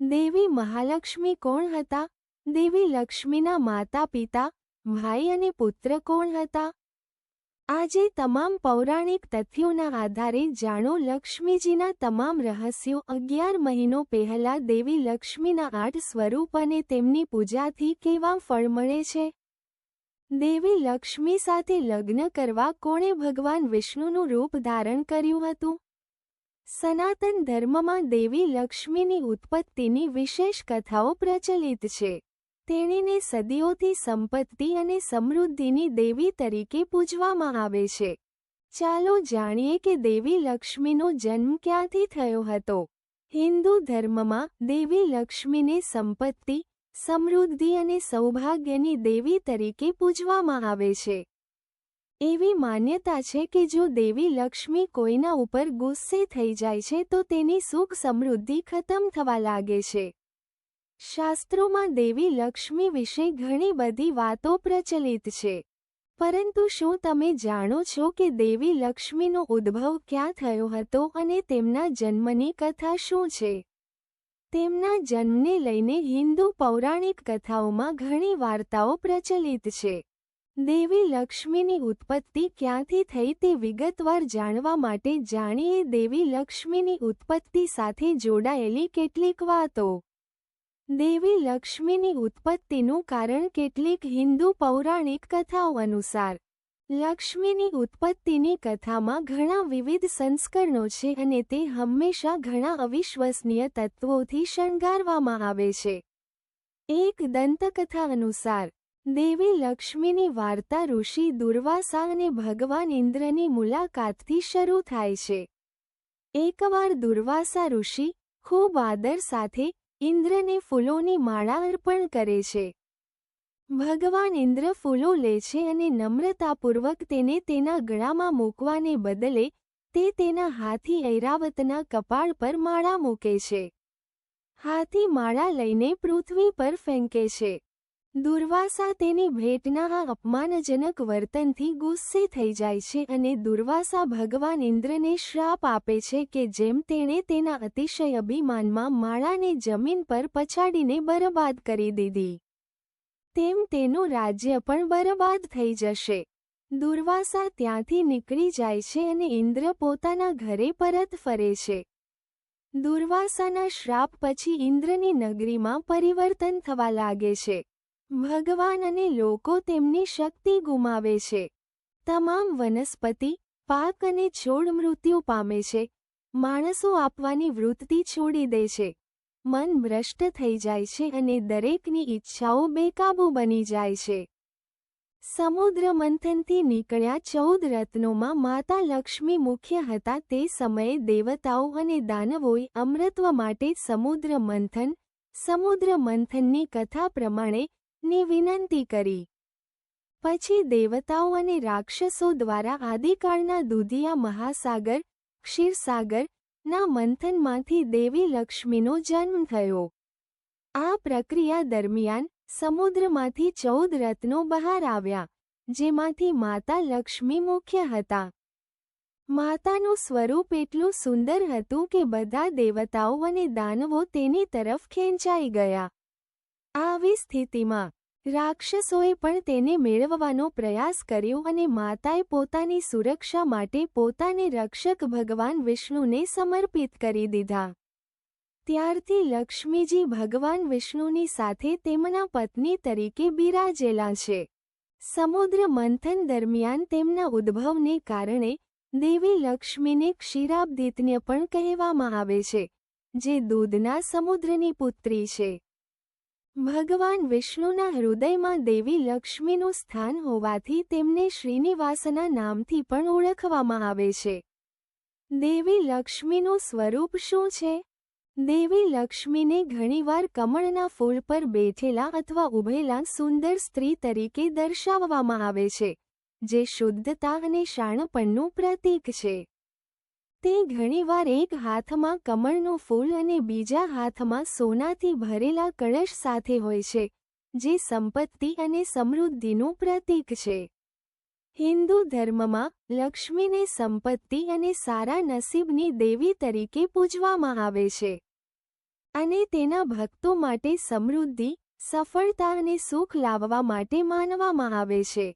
દેવી મહાલક્ષ્મી કોણ હતા? દેવી લક્ષ્મીના માતા પિતા, ભાઈ અને પુત્ર કોણ હતા? આજે તમામ પૌરાણિક તથ્યોના આધારે જાણો લક્ષ્મીજીના તમામ રહસ્યો અગિયાર મહિનો પહેલા દેવી લક્ષ્મીના આઠ સ્વરૂપ અને તેમની પૂજાથી કેવા ફળ મળે છે? દેવી લક્ષ્મી સાથે લગ્ન કરવા કોણે ભગવાન વિષ્ણુનું રૂપ ધારણ કર્યું હતું? સનાતન ધર્મમાં દેવી લક્ષ્મીની ઉત્પત્તિની વિશેષ કથાઓ પ્રચલિત છે. તેણીને સદીઓથી સંપત્તિ અને સમૃદ્ધિની દેવી તરીકે પૂજવામાં આવે છે. ચાલો જાણીએ કે દેવી લક્ષ્મીનો જન્મ ક્યાંથી થયો હતો. હિન્દુ ધર્મમાં દેવી લક્ષ્મીને સંપત્તિ, સમૃદ્ધિ અને સૌભાગ્યની દેવી તરીકે પૂજવામાં આવે છે. એવી માન્યતા છે કે જો દેવી લક્ષ્મી કોઈના ઉપર ગુસ્સે થઈ જાય છે તો તેની સુખ સમૃદ્ધિ ખતમ થવા લાગે છે. શાસ્ત્રોમાં દેવી લક્ષ્મી વિશે ઘણી બધી વાતો પ્રચલિત છે. પરંતુ શું તમે જાણો છો કે દેવી લક્ષ્મીનો ઉદ્ભવ ક્યાં થયો હતો અને તેમના જન્મની કથા શું છે? તેમના જન્મને લઈને હિન્દુ પૌરાણિક કથાઓમાં ઘણી વાર્તાઓ પ્રચલિત છે. દેવી લક્ષ્મીની ઉત્પત્તિ ક્યાંથી થઈ તે વિગતવાર જાણવા માટે જાણીએ દેવી લક્ષ્મીની ઉત્પત્તિ સાથે જોડાયેલી કેટલીક વાતો. દેવી લક્ષ્મીની ઉત્પત્તિનું કારણ કેટલીક હિન્દુ પૌરાણિક કથાઓ અનુસાર. લક્ષ્મીની ઉત્પત્તિની કથામાં ઘણા વિવિધ સંસ્કરણો છે અને તે હંમેશા ઘણા અવિશ્વસનીય તત્વોથી શણગારવામાં આવે છે. એક દંતકથા અનુસાર દેવી લક્ષ્મીની વાર્તા ઋષિ દુર્વાસા અને ભગવાન ઇન્દ્રની મુલાકાતથી શરૂ થાય છે. એકવાર દુર્વાસા ઋષિ ખૂબ આદર સાથે ઇન્દ્રને ફૂલોની માળા અર્પણ કરે છે. ભગવાન ઇન્દ્ર ફૂલો લે છે અને નમ્રતાપૂર્વક તેને તેના ગળામાં મૂકવાને બદલે તે તેના હાથી ઐરાવતના કપાળ પર માળા મૂકે છે. હાથી માળા લઈને પૃથ્વી પર ફેંકે છે. દુર્વાસા તેની ભેટના આ અપમાનજનક વર્તનથી ગુસ્સે થઈ જાય છે અને દુર્વાસા ભગવાન ઇન્દ્રને શ્રાપ આપે છે કે જેમ તેણે તેના અતિશય અભિમાનમાં માળાને જમીન પર પછાડીને બરબાદ કરી દીધી, તેમ તેનું રાજ્ય પણ બરબાદ થઈ જશે. દુર્વાસા ત્યાંથી નીકળી જાય છે અને ઇન્દ્ર પોતાના ઘરે પરત ફરે છે. દુર્વાસાના શ્રાપ પછી ઇન્દ્રની નગરીમાં પરિવર્તન થવા લાગે છે. ભગવાન અને લોકો તેમની શક્તિ ગુમાવે છે. તમામ વનસ્પતિ, પાક અને છોડ મૃત્યુ પામે છે. માણસો આપવાની વૃત્તિ છોડી દે છે. મન ભ્રષ્ટ થઈ જાય છે અને દરેકની ઈચ્છાઓ બેકાબુ બની જાય છે. સમુદ્ર મંથનથી નીકળ્યા ચૌદ રત્નોમાં માતા લક્ષ્મી મુખ્ય હતા તે સમયે દેવતાઓ અને દાનવોએ અમૃત્વ માટે સમુદ્ર મંથન, સમુદ્ર મંથનની કથા પ્રમાણે ની વિનંતી કરી. પછી દેવતાઓ અને રાક્ષસો દ્વારા આદિકાળના દૂધિયા મહાસાગર, ક્ષીરસાગર ના મંથનમાંથી દેવી લક્ષ્મીનો જન્મ થયો. આ પ્રક્રિયા દરમિયાન સમુદ્રમાંથી ચૌદ રત્નો બહાર આવ્યા, જેમાંથી માતા લક્ષ્મી મુખ્ય હતા. માતાનું સ્વરૂપ એટલું સુંદર હતું કે બધા દેવતાઓ અને દાનવો તેની તરફ ખેંચાઈ ગયા. આવી સ્થિતિમાં, રાક્ષસોએ પણ તેને મેળવવાનો પ્રયાસ કર્યો અને માતાએ પોતાની સુરક્ષા માટે પોતાને રક્ષક ભગવાન વિષ્ણુને સમર્પિત કરી દીધા. ત્યારથી લક્ષ્મીજી ભગવાન વિષ્ણુની સાથે તેમના પત્ની તરીકે બિરાજેલા છે. સમુદ્ર મંથન દરમિયાન તેમના ઉદ્ભવને કારણે દેવી લક્ષ્મીને ક્ષીરાબ્દિત્ય પણ કહેવામાં આવે છે, જે દૂધના સમુદ્રની પુત્રી છે. ભગવાન વિષ્ણુના હૃદયમાં દેવી લક્ષ્મીનું સ્થાન હોવાથી તેમને શ્રીનિવાસના નામથી પણ ઓળખવામાં આવે છે. દેવી લક્ષ્મીનું સ્વરૂપ શું છે? દેવી લક્ષ્મીને ઘણીવાર કમળના ફૂલ પર બેઠેલા અથવા ઉભેલા સુંદર સ્ત્રી તરીકે દર્શાવવામાં આવે છે, જે શુદ્ધતા અને શાણપણનું પ્રતીક છે. તે ઘણીવાર એક હાથમાં કમળનું ફૂલ અને બીજા હાથમાં સોનાથી ભરેલા કળશ સાથે હોય છે, જે સંપત્તિ અને સમૃદ્ધિનું પ્રતીક છે. હિન્દુ ધર્મમાં લક્ષ્મીને સંપત્તિ અને સારા નસીબની દેવી તરીકે પૂજવામાં આવે છે. અને તેના ભક્તો માટે સમૃદ્ધિ, સફળતા અને સુખ લાવવા માટે માનવામાં આવે છે.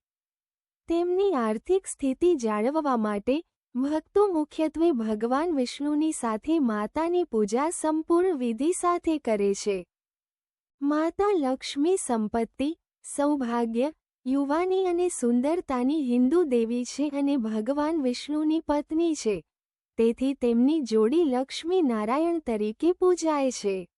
તેમની આર્થિક સ્થિતિ જાળવવા માટે ભક્તો મુખ્યત્વે ભગવાન વિષ્ણુની સાથે માતાની પૂજા સંપૂર્ણ વિધિ સાથે કરે છે. માતા લક્ષ્મી સંપત્તિ, સૌભાગ્ય, યુવાની અને સુંદરતાની હિન્દુ દેવી છે અને ભગવાન વિષ્ણુની પત્ની છે. તેથી તેમની જોડી લક્ષ્મી નારાયણ તરીકે પૂજાય છે.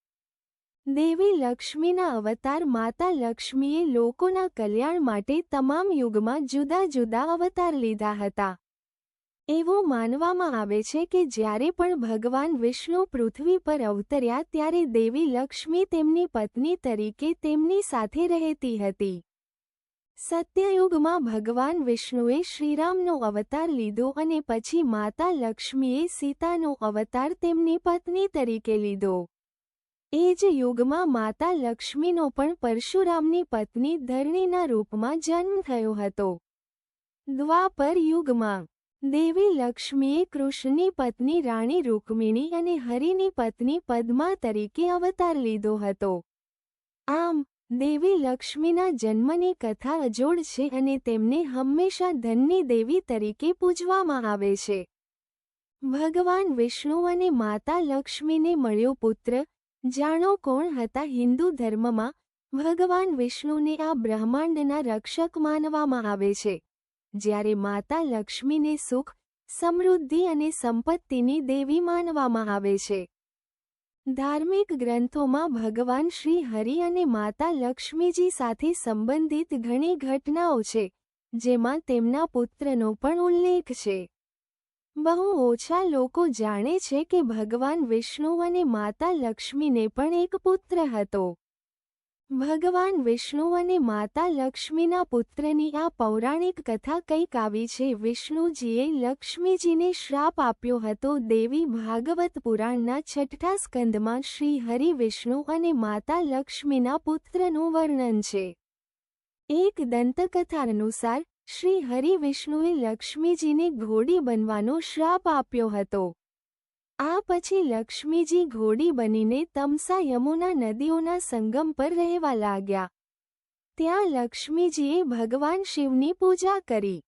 દેવી લક્ષ્મીના અવતાર માતા લક્ષ્મીએ લોકોના કલ્યાણ માટે તમામ યુગમાં જુદા જુદા અવતાર લીધા હતા. એવું માનવામાં આવે છે કે જ્યારે પણ ભગવાન વિષ્ણુ પૃથ્વી પર અવતર્યા ત્યારે દેવી લક્ષ્મી તેમની પત્ની તરીકે તેમની સાથે રહેતી હતી. સત્યયુગમાં ભગવાન વિષ્ણુએ શ્રીરામનો અવતાર લીધો અને પછી માતા લક્ષ્મીએ સીતાનો અવતાર તેમની પત્ની તરીકે લીધો. એ જ યુગમાં માતા લક્ષ્મીનો પણ પરશુરામની પત્ની ધરણીના રૂપમાં જન્મ થયો હતો. દ્વાપર યુગમાં દેવી લક્ષ્મીએ કૃષ્ણની પત્ની રાણી રૂકમિણી અને હરિની પત્ની પદ્મા તરીકે અવતાર લીધો હતો. આમ, દેવી લક્ષ્મીના જન્મની કથા અજોડ છે અને તેમને હંમેશા ધનની દેવી તરીકે પૂજવામાં આવે છે. ભગવાન વિષ્ણુ અને માતા લક્ષ્મીને મળ્યો પુત્ર, જાણો કોણ હતા હિન્દુ ધર્મમાં? ભગવાન વિષ્ણુને આ બ્રહ્માંડના રક્ષક માનવામાં આવે છે. જ્યારે માતા લક્ષ્મીને સુખ, સમૃદ્ધિ અને સંપત્તિની દેવી માનવામાં આવે છે. ધાર્મિક ગ્રંથોમાં ભગવાન શ્રી હરિ અને માતા લક્ષ્મીજી સાથે સંબંધિત ઘણી ઘટનાઓ છે, જેમાં તેમના પુત્રનો પણ ઉલ્લેખ છે. બહુ ઓછા લોકો જાણે છે કે ભગવાન વિષ્ણુ અને માતા લક્ષ્મીને પણ એક પુત્ર હતો. ભગવાન વિષ્ણુ અને માતા લક્ષ્મીના પુત્રની આ પૌરાણિક કથા કંઈક આવી છે. વિષ્ણુજીએ લક્ષ્મીજીને શ્રાપ આપ્યો હતો. દેવી ભાગવત પુરાણના છઠ્ઠા સ્કંદમાં શ્રી હરિ વિષ્ણુ અને માતા લક્ષ્મીના પુત્રનું વર્ણન છે. એક દંતકથા અનુસાર શ્રી હરિ વિષ્ણુએ લક્ષ્મીજીને ઘોડી બનવાનો શ્રાપ આપ્યો હતો. આ પછી લક્ષ્મીજી ઘોડી બનીને તમસા યમુના નદીઓના સંગમ પર રહેવા લાગ્યા. ત્યાં લક્ષ્મીજીએ ભગવાન શિવની પૂજા કરી.